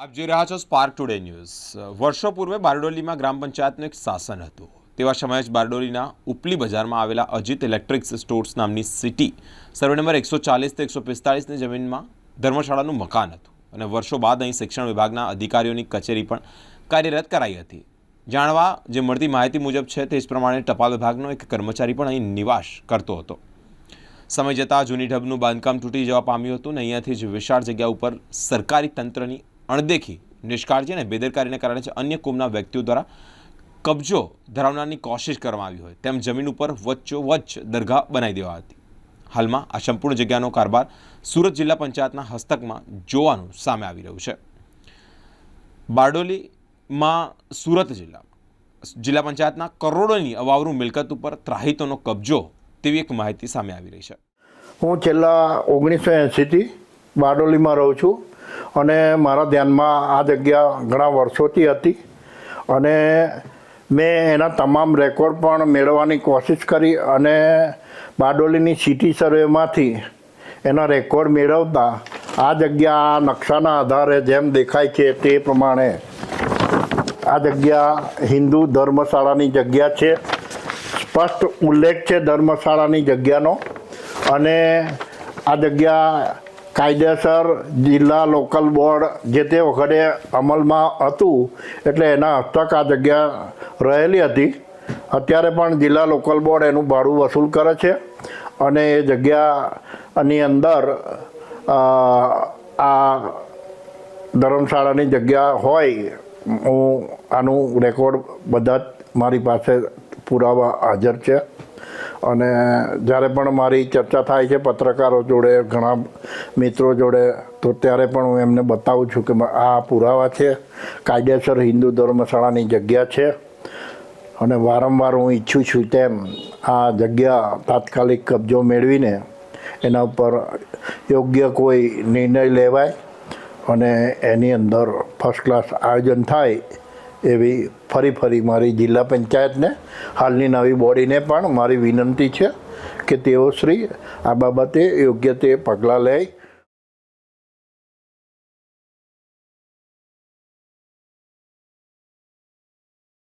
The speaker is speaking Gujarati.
આપ જોઈ રહ્યા છો સ્પાર્ક ટુડે ન્યૂઝ વર્ષો પૂર્વે બારડોલીમાં ગ્રામ પંચાયતનું એક શાસન હતું. તેવા સમયે જ બારડોલીના ઉપલી બજારમાં આવેલા અજીત ઇલેક્ટ્રિક્સ સ્ટોર્સ નામની સિટી સર્વે નંબર એકસો ચાલીસથી એકસો પિસ્તાળીસની જમીનમાં ધર્મશાળાનું મકાન હતું. અને વર્ષો બાદ અહીં શિક્ષણ વિભાગના અધિકારીઓની કચેરી પણ કાર્યરત કરાઈ હતી. જાણવા જે મળતી માહિતી મુજબ છે તે જ પ્રમાણે ટપાલ વિભાગનો એક કર્મચારી પણ અહીં નિવાસ કરતો હતો. સમય જતાં જૂની ઢબનું બાંધકામ તૂટી જવા પામ્યું હતું ને અહીંયાથી જ વિશાળ જગ્યા ઉપર સરકારી તંત્રની અણદેખી, નિષ્કાળજી અને બેદરકારીને કારણે જ અન્ય કોમના વ્યક્તિઓ દ્વારા કબજો ધરાવનારની કોશિશ કરવામાં આવી હોય. તેમ જમીન ઉપર વચ્ચોવચ્ચ દરગાહ બનાવી દેવા હતી હાલમાં આ સંપૂર્ણ જગ્યાનો કારભાર સુરત જિલ્લા પંચાયતના હસ્તકમાં જોવાનું સામે આવી રહ્યું છે. બારડોલીમાં સુરત જિલ્લા જિલ્લા પંચાયતના કરોડોની અવાવરું મિલકત ઉપર ત્રાહિતોનો કબજો તેવી એક માહિતી સામે આવી રહી છે. હું છેલ્લા ઓગણીસો એંસીથી બારડોલીમાં રહું છું. અને મારા ધ્યાનમાં આ જગ્યા ઘણા વર્ષોથી હતી. અને મેં એના તમામ રેકોર્ડ પણ મેળવવાની કોશિશ કરી અને બારડોલીની સિટી સર્વેમાંથી એના રેકોર્ડ મેળવતા આ જગ્યા આ નકશાના આધારે જેમ દેખાય છે તે પ્રમાણે આ જગ્યા હિન્દુ ધર્મશાળાની જગ્યા છે. સ્પષ્ટ ઉલ્લેખ છે ધર્મશાળાની જગ્યાનો. અને આ જગ્યા કાયદેસર જિલ્લા લોકલ બોર્ડ જે તે વખતે અમલમાં હતું, એટલે એના હસ્તક આ જગ્યા રહેલી હતી. અત્યારે પણ જિલ્લા લોકલ બોર્ડ એનું ભાડું વસૂલ કરે છે અને એ જગ્યાની અંદર આ ધર્મશાળાની જગ્યા હોય, હું આનું રેકોર્ડ બધા જ મારી પાસે પુરાવા હાજર છે. અને જ્યારે પણ મારી ચર્ચા થાય છે પત્રકારો જોડે, ઘણા મિત્રો જોડે, તો ત્યારે પણ હું એમને બતાવું છું કે આ પુરાવા છે, કાયદેસર હિન્દુ ધર્મશાળાની જગ્યા છે. અને વારંવાર હું ઈચ્છું છું તેમ આ જગ્યા તાત્કાલિક કબજો મેળવીને એના ઉપર યોગ્ય કોઈ નિર્ણય લેવાય અને એની અંદર ફર્સ્ટ ક્લાસ આયોજન થાય એવી ફરી ફરી મારી જિલ્લા પંચાયતને, હાલની નવી બોડીને પણ મારી વિનંતી છે કે તેઓ શ્રી આ બાબતે યોગ્ય તે પગલાં લે